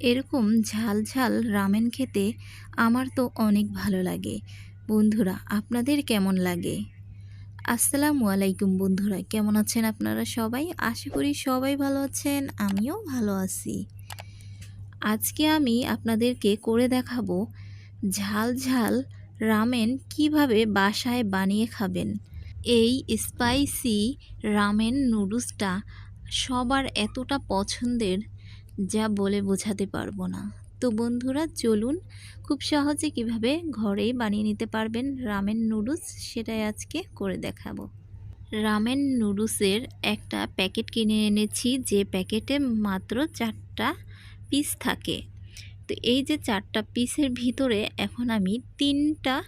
এরকম ঝাল ঝাল রামেন খেতে আমার তো অনেক ভালো লাগে। বন্ধুরা, আপনাদের কেমন লাগে? আসসালামু আলাইকুম বন্ধুরা, কেমন আছেন আপনারা সবাই? আশা করি সবাই ভালো আছেন, আমিও ভালো আছি। আজকে আমি আপনাদেরকে করে দেখাবো ঝাল ঝাল রামেন কীভাবে বাসায় বানিয়ে খাবেন। এই স্পাইসি রামেন নুডলসটা সবার এতটা পছন্দের যা বলে বোঝাতে পারব না। তো বন্ধুরা, চলুন খুব সহজে কীভাবে ঘরেই বানিয়ে নিতে পারবেন রামেন নুডলস সেটাই আজকে করে দেখাবো। রামেন নুডলসের একটা প্যাকেট কিনে এনেছি, যে প্যাকেটে মাত্র চারটা পিস থাকে। তো এই যে চারটা পিসের ভিতরে এখন আমি তিনটা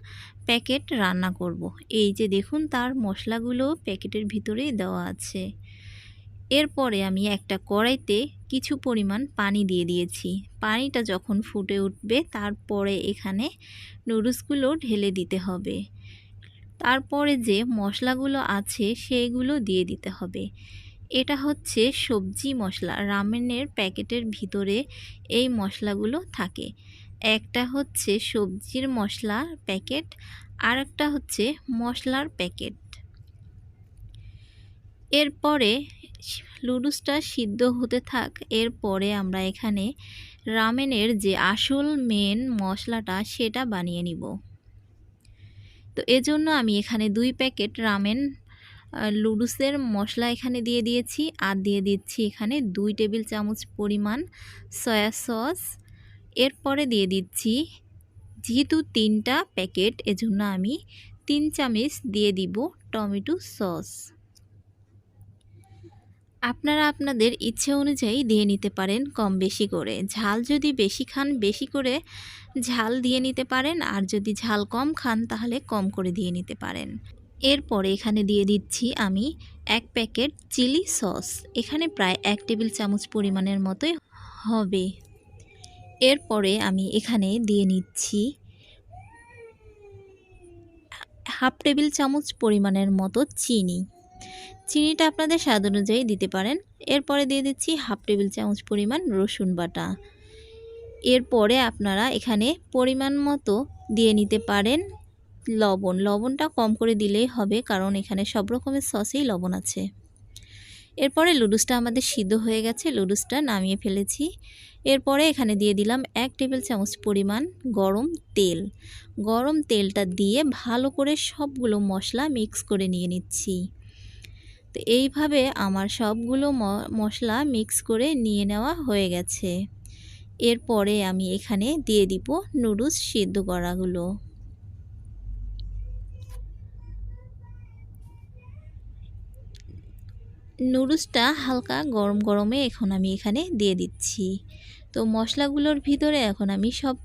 প্যাকেট রান্না করব। এই যে দেখুন, তার মশলাগুলো প্যাকেটের ভিতরেই দেওয়া আছে। এরপরে আমি একটা কড়াইতে কিছু পরিমাণ পানি দিয়ে দিয়েছি। পানিটা যখন ফুটে উঠবে, তারপরে এখানে নুডলসগুলো ঢেলে দিতে হবে। তারপরে যে মশলাগুলো আছে সেইগুলো দিয়ে দিতে হবে। এটা হচ্ছে সবজি মশলা। রামেনের প্যাকেটের ভিতরে এই মশলাগুলো থাকে। একটা হচ্ছে সবজির মশলা প্যাকেট আর একটা হচ্ছে মশলার প্যাকেট। এরপরে লুডুসটা সিদ্ধ হতে থাক এরপরে আমরা এখানে রামেনের যে আসল মেন মশলাটা সেটা বানিয়ে নিব। তো এজন্য আমি এখানে দুই প্যাকেট রামেন লুডুসের মশলা এখানে দিয়ে দিয়েছি আর দিয়ে দিচ্ছি এখানে দুই টেবিল চামচ পরিমাণ সয়া সস। এরপরে দিয়ে দিচ্ছি, যেহেতু তিনটা প্যাকেট, এজন্য আমি তিন চামচ দিয়ে দিব টমেটো সস। আপনারা আপনাদের ইচ্ছে অনুযায়ী দিয়ে নিতে পারেন কম বেশি করে। ঝাল যদি বেশি খান, বেশি করে ঝাল দিয়ে নিতে পারেন আর যদি ঝাল কম খান, তাহলে কম করে দিয়ে নিতে পারেন। এরপরে এখানে দিয়ে দিচ্ছি আমি এক প্যাকেট চিলি সস। এখানে প্রায় এক টেবিল চামচ পরিমাণের মতোই হবে। এরপরে আমি এখানে দিয়ে নিচ্ছি হাফ টেবিল চামচ পরিমাণের মতো চিনি। চিনিটা আপনাদের স্বাদ অনুযায়ী দিতে পারেন। এরপরে দিয়ে দিচ্ছি হাফ টেবিল চামচ পরিমাণ রসুন বাটা। এরপরে আপনারা এখানে পরিমাণ মতো দিয়ে নিতে পারেন লবণ। লবণটা কম করে দিলেই হবে, কারণ এখানে সব রকমের সসেই লবণ আছে। এরপরে লুডুসটা আমাদের সিদ্ধ হয়ে গেছে লুডুসটা নামিয়ে ফেলেছি। এরপরে এখানে দিয়ে দিলাম এক টেবিল চামচ পরিমাণ গরম তেল। গরম তেলটা দিয়ে ভালো করে সবগুলো মশলা মিক্স করে নিয়ে নিচ্ছি। তো এইভাবে আমার সবগুলো মশলা মিক্স করে নিয়ে নেওয়া হয়ে গেছে। এরপরে আমি এখানে দিয়ে দিব নুডলস সিদ্ধ করাগুলো। নুডলসটা হালকা গরম গরমে এখন আমি এখানে দিয়ে দিচ্ছি। তো মশলাগুলোর ভিতরে এখন আমি সব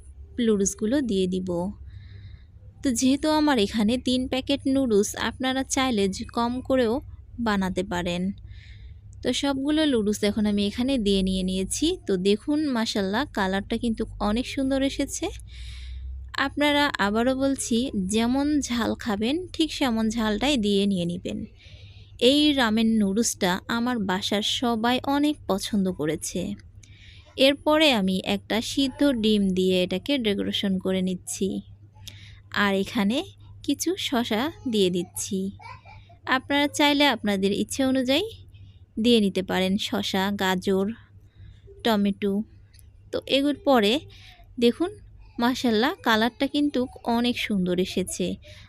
নুডলসগুলো দিয়ে দিব। তো যেহেতু আমার এখানে তিন প্যাকেট নুডলস, আপনারা চাইলে কম করেও বানাতে পারেন। তো সবগুলো লুডুস এখন আমি এখানে দিয়ে নিয়ে নিয়েছি। তো দেখুন মাসাল্লাহ কালারটা কিন্তু অনেক সুন্দর এসেছে। আপনারা আবারও বলছি, যেমন ঝাল খাবেন, ঠিক সেমন ঝালটাই দিয়ে নিয়ে নেবেন। এই রামেন নুডলসটা আমার বাসার সবাই অনেক পছন্দ করেছে। এরপরে আমি একটা সিদ্ধ ডিম দিয়ে এটাকে ডেকোরেশন করে নিচ্ছি। আর এখানে কিছু শশা দিয়ে দিচ্ছি। আপনারা চাইলে আপনাদের ইচ্ছে অনুযায়ী দিয়ে নিতে পারেন। শশা গাজর, টমেটো। তো এগুলোর পরে দেখুন মাসাল্লাহ কালারটা কিন্তু অনেক সুন্দর এসেছে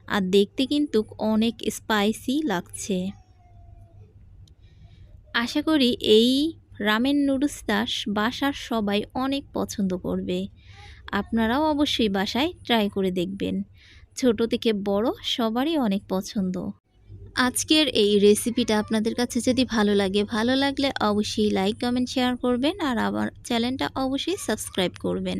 আর দেখতে কিন্তু অনেক স্পাইসি লাগছে। আশা করি এই রামেন নুডলসটা বাসার সবাই অনেক পছন্দ করবে। আপনারাও অবশ্যই বাসায় ট্রাই করে দেখবেন। ছোট থেকে বড় সবারই অনেক পছন্দ। আজকের এই রেসিপিটা আপনাদের কাছে যদি ভালো লাগে, ভালো লাগলে অবশ্যই লাইক কমেন্ট শেয়ার করবেন আর আমার চ্যানেলটা অবশ্যই সাবস্ক্রাইব করবেন।